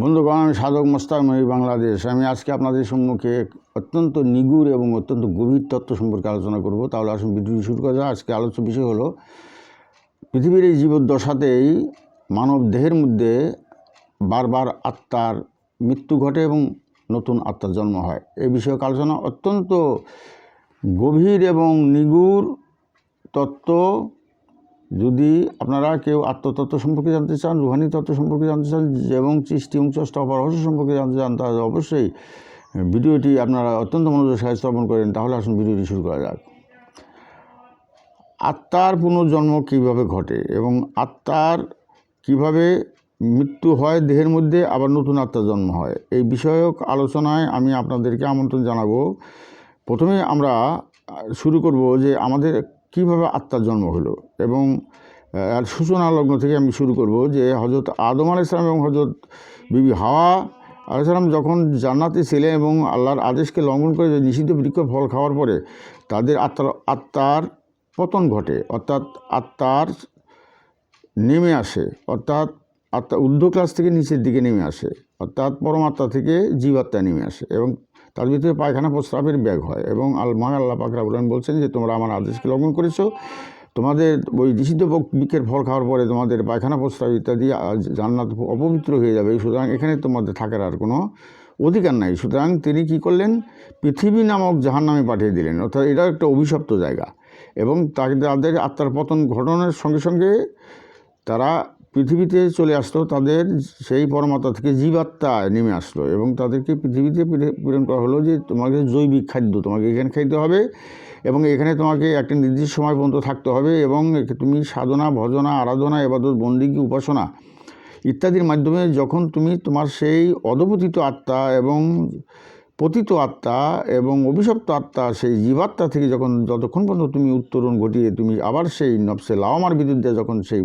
বন্ধুগণ, সাধক মোস্তাক মহি বাংলাদেশ। আমি আজকে আপনাদের সম্মুখে অত্যন্ত নিগুড় এবং অত্যন্ত গভীর তত্ত্ব সম্পর্কে আলোচনা করব। তাহলে আসুন ভিডিওটি শুরু করা যায় আজকে আলোচ্য বিষয় হলো, পৃথিবীর এই জীবদ্দশাতেই মানব দেহের মধ্যে বারবার আত্মার মৃত্যু ঘটে এবং নতুন আত্মার জন্ম হয়। এই বিষয়ক আলোচনা অত্যন্ত গভীর এবং নিগুড় তত্ত্ব যদি আপনারা কেউ আত্মতত্ত্ব সম্পর্কে জানতে চান, রুহানি তত্ত্ব সম্পর্কে জানতে চান, এবং সৃষ্টি অংশ অপরহস্য সম্পর্কে জানতে চান, তাহলে অবশ্যই ভিডিওটি আপনারা অত্যন্ত মনোযোগ সাহায্য স্থাপন করেন, তাহলে আসুন ভিডিওটি শুরু করা যাক। আত্মার পুনর্জন্ম কীভাবে ঘটে এবং আত্মার কীভাবে মৃত্যু হয়, দেহের মধ্যে আবার নতুন আত্মার জন্ম হয়, এই বিষয়ক আলোচনায় আমি আপনাদেরকে আমন্ত্রণ জানাব। প্রথমে আমরা শুরু করব যে আমাদের কীভাবে আত্মার জন্ম হলো। এবং আর সূচনা লগ্ন থেকে আমি শুরু করব যে হজরত আদম আলাইসালাম এবং হজরত বিবি হাওয়া আলাইসালাম যখন জান্নাতে ছিলেন এবং আল্লাহর আদেশকে লঙ্ঘন করে নিষিদ্ধ বৃক্ষ ফল খাওয়ার পরে তাদের আত্মার আত্মার পতন ঘটে, অর্থাৎ আত্মার নেমে আসে, অর্থাৎ আত্মা ঊর্ধ্ব ক্লাস থেকে নিচের দিকে নেমে আসে, অর্থাৎ পরমাত্মা থেকে জীবাত্মা নেমে আসে এবং তার ভিতরে পায়খানা, প্রস্রাবের ব্যাগ হয় এবং আল, মহান আল্লাহ পাক রাবুল আলামিন বলছেন যে তোমরা আমার আদেশকে লঙ্ঘন করেছ তোমাদের ওই নিষিদ্ধ বৃক্ষের ফল খাওয়ার পরে তোমাদের পায়খানা প্রস্রাব ইত্যাদি জান্নাত অপবিত্র হয়ে যাবে। সুতরাং এখানে তোমাদের থাকার আর কোনো অধিকার নাই। সুতরাং তিনি কি করলেন? পৃথিবী নামক জাহান নামে পাঠিয়ে দিলেন। অর্থাৎ এটা একটা অভিশপ্ত জায়গা। এবং তাদের আত্মার পতন ঘটনার সঙ্গে সঙ্গে তারা পৃথিবীতে চলে আসলো। তাদের সেই পরমাত্মা থেকে জীবাত্মা নেমে আসলো। এবং তাদেরকে পৃথিবীতে প্রে- প্রেরণ করা হলো যে তোমাকে জৈবিক খাদ্য, তোমাকে এখানে খাইতে হবে। এবং এখানে তোমাকে একটা নির্দিষ্ট সময় পর্যন্ত থাকতে হবে এবং তুমি সাধনা, ভজনা, আরাধনা, এবাদত বন্দিগি উপাসনা ইত্যাদির মাধ্যমে যখন তুমি তোমার সেই অধপতিত আত্মা এবং পতিত আত্মা এবং অভিশপ্ত আত্মা, সেই জীবাত্মা থেকে যখন যতক্ষণ পর্যন্ত তুমি উত্তরণ ঘটিয়ে তুমি আবার সেই নবসে লাওমার বিরুদ্ধে যখন সেই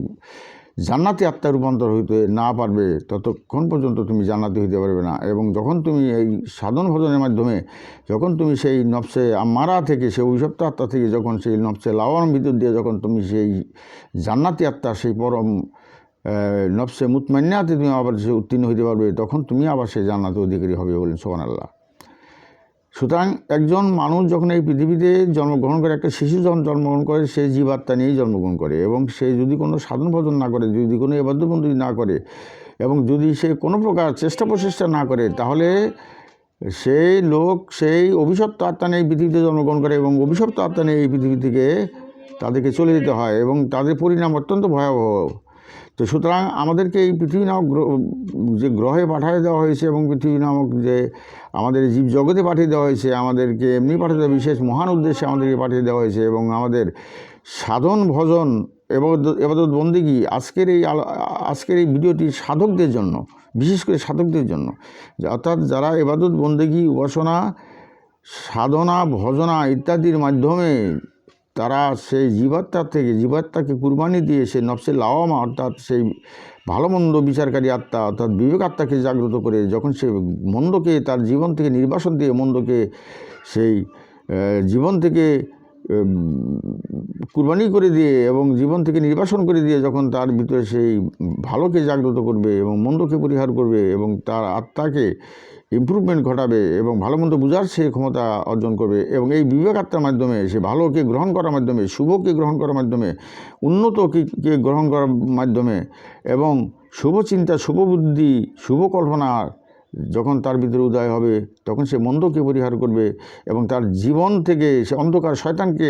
জান্নাতি আত্মা রূপান্তর হইতে না পারবে ততক্ষণ পর্যন্ত তুমি জান্নাতি হইতে পারবে না। এবং যখন তুমি এই সাধন ভজনের মাধ্যমে যখন তুমি সেই নবসে মারা থেকে সেই অভিশপ্ত আত্মা থেকে যখন সেই নবসে লাওয়ার ভিতর দিয়ে যখন তুমি সেই জান্নাতি আত্মা সেই পরম আহ, নবসে মুতমান্নাতে তুমি আবার সে উত্তীর্ণ হইতে পারবে তখন তুমি আবার সেই জান্নাতে অধিকারী হবে বলেন সোহান আল্লাহ সুতরাং একজন মানুষ যখন এই পৃথিবীতে জন্মগ্রহণ করে, একটা শিশু যখন জন্মগ্রহণ করে, সে জীবাত্মা নিয়েই জন্মগ্রহণ করে এবং সে যদি কোনো সাধন ভজন না করে, যদি কোনো এবাদ্যবন্দি না করে এবং যদি সে কোনো প্রকার চেষ্টা প্রচেষ্টা না করে, তাহলে সেই লোক, সেই অভিশপ্ত আত্মা নিয়ে এই পৃথিবীতে জন্মগ্রহণ করে এবং অভিশপ্ত আত্মা নিয়ে এই পৃথিবী থেকে তাদেরকে চলে যেতে হয় এবং তাদের পরিণাম অত্যন্ত ভয়াবহ। তো সুতরাং আমাদেরকে এই পৃথিবী নামক যে গ্রহে পাঠিয়ে দেওয়া হয়েছে এবং পৃথিবী নামক যে আমাদের জীব জগতে পাঠিয়ে দেওয়া হয়েছে, আমাদেরকে এমনি পাঠিয়ে দেওয়া, বিশেষ মহান উদ্দেশ্যে আমাদেরকে পাঠিয়ে দেওয়া হয়েছে এবং আমাদের সাধন, ভজন, এবাদত বন্দিগি আজকের এই আজকের এই ভিডিওটি সাধকদের জন্য, বিশেষ করে সাধকদের জন্য অর্থাৎ যারা এবাদত বন্দিগি উপাসনা, সাধনা, ভজনা ইত্যাদির মাধ্যমে তারা সেই জীবাত্মার থেকে, জীবাত্মাকে কুরবানি দিয়ে সেই নফসে লাওয়ামা অর্থাৎ সেই ভালো মন্দ বিচারকারী আত্মা অর্থাৎ বিবেক আত্মাকে জাগ্রত করে যখন সে মন্দকে তার জীবন থেকে নির্বাসন দিয়ে মন্দকে সেই জীবন থেকে কুরবানি করে দিয়ে এবং জীবন থেকে নির্বাসন করে দিয়ে যখন তার ভিতরে সেই ভালোকে জাগ্রত করবে এবং মন্দকে পরিহার করবে এবং তার আত্মাকে ইমপ্রুভমেন্ট ঘটাবে এবং ভালো মন্দ বোঝার সে ক্ষমতা অর্জন করবে এবং এই বিবেক আত্মার মাধ্যমে, সে ভালোকে গ্রহণ করার মাধ্যমে, শুভকে গ্রহণ করার মাধ্যমে, উন্নতকে গ্রহণ করার মাধ্যমে এবং শুভ চিন্তা, শুভ বুদ্ধি, শুভ কল্পনা যখন তার ভিতরে উদয় হবে, তখন সে মন্দকে পরিহার করবে এবং তার জীবন থেকে সে অন্ধকার শয়তানকে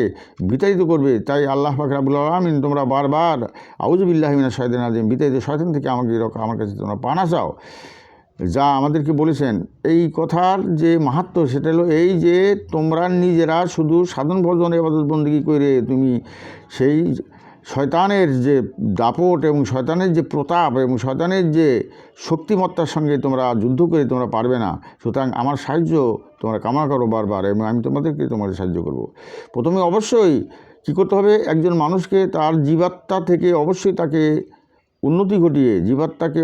বিতাড়িত করবে। তাই আল্লাহ পাক রাবুল আলমিন, তোমরা বারবার আউজবিল্লাহমিনা শয়তান আদিম বিতাড়িত শয়তান থেকে আমাকে আমার কাছে তোমরা পানা চাও যা আমাদেরকে বলেছেন, এই কথার যে মাহাত্ম সেটা হলো এই যে তোমরা নিজেরা শুধু সাধন ভজন, এবাদত বন্দী করে তুমি সেই শয়তানের যে দাপট এবং শয়তানের যে প্রতাপ এবং শয়তানের যে শক্তিমত্তার সঙ্গে তোমরা যুদ্ধ করে তোমরা পারবে না। সুতরাং আমার সাহায্য তোমরা কামনা করো বারবার এবং আমি তোমাদেরকে তোমাদের সাহায্য করব। প্রথমে অবশ্যই কী করতে হবে? একজন মানুষকে তার জীবাত্মা থেকে অবশ্যই তাকে উন্নতি ঘটিয়ে, জীবাত্মাকে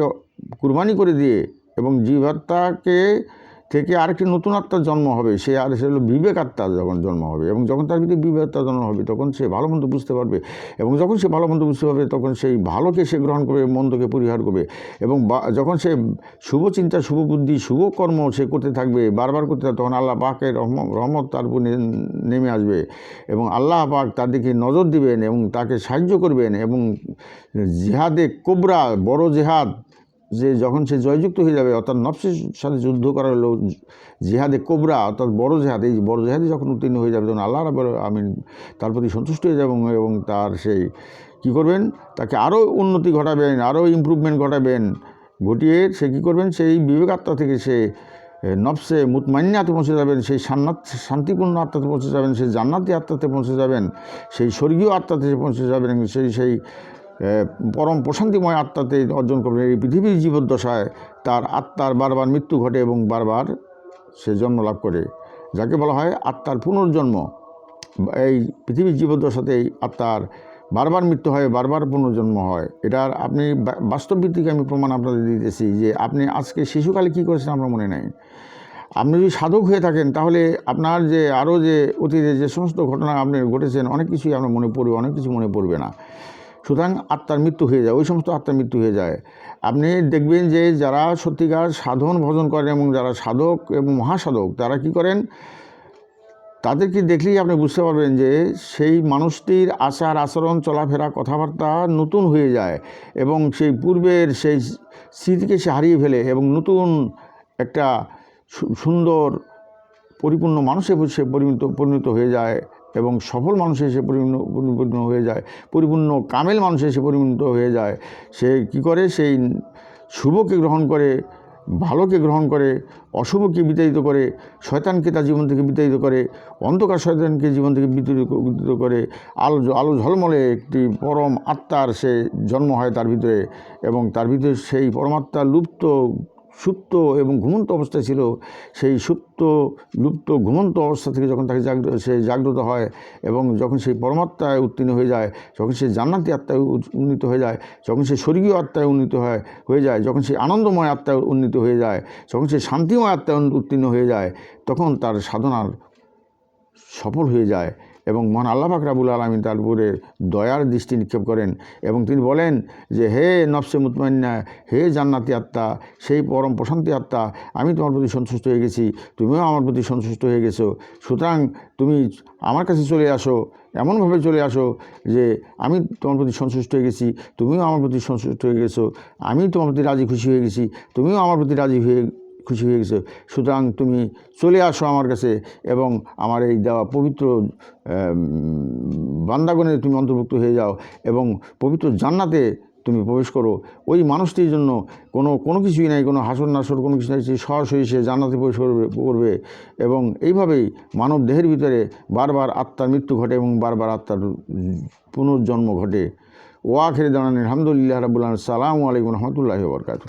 কুরবানি করে দিয়ে এবং জীবাত্মাকে থেকে আরেকটি নতুন আত্মার জন্ম হবে। সে আর সে হলো বিবেক আত্মার যখন জন্ম হবে এবং যখন তার ভিতরে বিবেক আত্মার জন্ম হবে, তখন সে ভালো মন্দ বুঝতে পারবে এবং যখন সে ভালো মন্দ বুঝতে পারবে, তখন সেই ভালোকে সে গ্রহণ করবে, মন্দকে পরিহার করবে এবং যখন সে শুভ চিন্তা, শুভ বুদ্ধি, শুভ কর্ম সে করতে থাকবে, বারবার করতে থাকবে, তখন আল্লাহ পাকের রহম- রহমত তার উপর নেমে আসবে এবং আল্লাহ পাক তার দিকে নজর দিবেন এবং তাকে সাহায্য করবেন এবং জিহাদে কোবরা, বড় জেহাদ যে যখন সে জয়যুক্ত হয়ে যাবে, অর্থাৎ নফসের সাথে যুদ্ধ করা হলো জেহাদে কোবরা, অর্থাৎ বড় জেহাদ, এই বড় জেহাদে যখন উত্তীর্ণ হয়ে যাবে, তখন আল্লাহ রাবুল আমিন তার প্রতি সন্তুষ্ট হয়ে যাবেন এবং তার সেই কী করবেন? তাকে আরও উন্নতি ঘটাবেন আরও ইমপ্রুভমেন্ট ঘটাবেন। ঘটিয়ে সে কী করবেন? সেই বিবেকাত্মা থেকে সে নফসে মুতমান্যাতে পৌঁছে যাবেন, সেই সান্নাত, শান্তিপূর্ণ আত্মাতে পৌঁছে যাবেন, সেই জান্নাতি আত্মাতে পৌঁছে যাবেন, সেই স্বর্গীয় আত্মাতে পৌঁছে যাবেন, সেই সেই পরম প্রশান্তিময় আত্মাতে অর্জন করবেন। এই পৃথিবীর জীবদ্দশায় তার আত্মার বারবার মৃত্যু ঘটে এবং বারবার সে জন্ম লাভ করে। যাকে বলা হয় আত্মার পুনর্জন্ম। এই পৃথিবীর জীবদ্দশাতেই আত্মার বারবার মৃত্যু হয়, বারবার পুনর্জন্ম হয়। এটার আপনি বাস্তব ভিত্তিক আমি প্রমাণ আপনাদের দিতেছি যে আপনি আজকে শিশুকালে কী করেছেন আপনার মনে নাই। আপনি যদি সাধক হয়ে থাকেন, তাহলে আপনার যে আরও যে অতীতে যে সমস্ত ঘটনা আপনি ঘটেছেন, অনেক কিছুই আপনার মনে পড়বে, অনেক কিছু মনে পড়বে না। সুতরাং আত্মার মৃত্যু হয়ে যায়, ওই সমস্ত আত্মার মৃত্যু হয়ে যায়। আপনি দেখবেন যে যারা সত্যিকার সাধন ভজন করেন এবং যারা সাধক এবং মহাসাধক, তারা কি করেন? তাদেরকে দেখলেই আপনি বুঝতে পারবেন যে সেই মানুষটির আচার, আচরণ, চলাফেরা, কথাবার্তা নতুন হয়ে যায় এবং সেই পূর্বের সেই স্মৃতিকে সে হারিয়ে ফেলে এবং নতুন একটা সুন্দর, পরিপূর্ণ মানুষে সে পরিণত পরিণত হয়ে যায়। এবং সফল মানুষে সে পরিপূর্ণ হয়ে যায়, পরিপূর্ণ কামেল মানুষে সে পরিণত হয়ে যায়, সে কি করে? সেই শুভকে গ্রহণ করে, ভালোকে গ্রহণ করে, অশুভকে বিতাড়িত করে, শয়তানকে তার জীবন থেকে বিতাড়িত করে, অন্ধকার শয়তানকে জীবন থেকে বিতাড়িত করে, আলো আলো ঝলমলে একটি পরম আত্মার সে জন্ম হয় তার ভিতরে এবং তার ভিতরে সেই পরমাত্মা লুপ্ত সুপ্ত এবং ঘুমন্ত অবস্থায় ছিল, সেই সুপ্ত, লুপ্ত, ঘুমন্ত অবস্থা থেকে যখন তাকে জাগ্রত সে জাগ্রত হয় এবং যখন সেই পরমাত্মায় উত্তীর্ণ হয়ে যায়, যখন সে জান্নাতি আত্মায় উন্নীত হয়ে যায়, যখন সে স্বর্গীয় আত্মায় উন্নীত হয়, হয়ে যায়, যখন সে আনন্দময় আত্মায় উন্নীত হয়ে যায়, যখন সে শান্তিময় আত্মায় উত্তীর্ণ হয়ে যায়, তখন তার সাধনার সফল হয়ে যায়। এবং মহান আল্লাহ পাক রাবুল আলমী তার উপরে দয়ার দৃষ্টি নিক্ষেপ করেন এবং তিনি বলেন যে, হে নফসে মুতমান্না হে জান্নাতি আত্মা, সেই পরম প্রশান্তি আত্মা, আমি তোমার প্রতি সন্তুষ্ট হয়ে গেছি, তুমিও আমার প্রতি সন্তুষ্ট হয়ে গেছো। সুতরাং তুমি আমার কাছে চলে আসো, এমনভাবে চলে আসো যে, আমি তোমার প্রতি সন্তুষ্ট হয়ে গেছি, তুমিও আমার প্রতি সন্তুষ্ট হয়ে গেছো, আমি তোমার প্রতি রাজি খুশি হয়ে গেছি, তুমিও আমার প্রতি রাজি হয়ে খুশি হয়ে গেছে। সুতরাং তুমি চলে আসো আমার কাছে এবং আমার এই দেওয়া পবিত্র বান্দাগণে তুমি অন্তর্ভুক্ত হয়ে যাও এবং পবিত্র জান্নাতে তুমি প্রবেশ করো। ওই মানুষটির জন্য কোনো কোনো কিছুই নাই, কোনো হাসর নাসর কোনো কিছু নাই, সে সরাসরি সে জান্নাতে প্রবেশ করবে করবে এবং এইভাবেই মানব দেহের ভিতরে বারবার আত্মার মৃত্যু ঘটে এবং বারবার আত্মার পুনর্জন্ম ঘটে। ওয়াখের দানান আলহামদুলিল্লাহ রাবুল্লাহ সালামু আলাইকুম রহমতুল্লাহ বরকাত